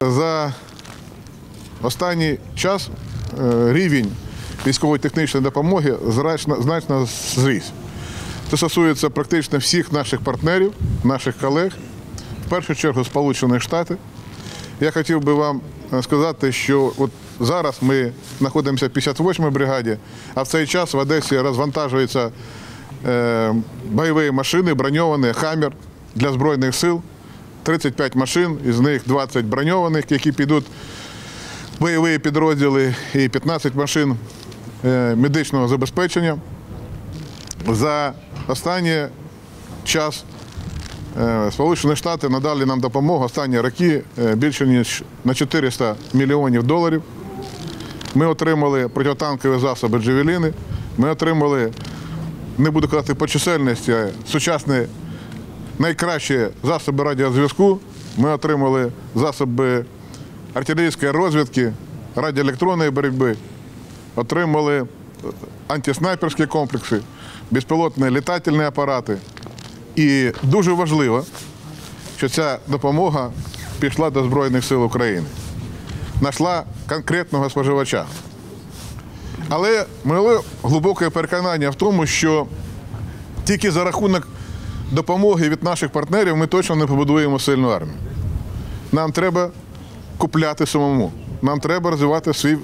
За останній час е, рівень військової технічної допомоги значно, значно зріс. Це стосується практично всіх наших партнерів, наших колег, в першу чергу Сполучених Штатів. Я хотів би вам е, сказати, що от зараз ми знаходимося в 58-й бригаді, а в цей час в Одесі розвантажуються е, бойові машини, броньовані «Хаммер» для Збройних сил. 35 машин, із них 20 броньованих, які підуть в бойові підрозділи, і 15 машин е, медичного забезпечення. За останній час Е, Сполучені Штати надали нам допомогу останні роки е, більше ніж на 400 мільйонів доларів. Ми отримали протитанкові засоби Джевеліни. Ми отримали, не буду казати по чисельності, сучасні найкращі засоби радіозв'язку. Ми отримали засоби артилерійської розвідки, радіоелектронної боротьби, отримали е, антиснайперські комплекси, безпілотні літательні апарати. І дуже важливо, що ця допомога пішла до Збройних сил України, знайшла конкретного споживача. Але моє глибоке переконання в тому, що тільки за рахунок допомоги від наших партнерів ми точно не побудуємо сильну армію. Нам треба купляти самому. Нам треба розвивати свій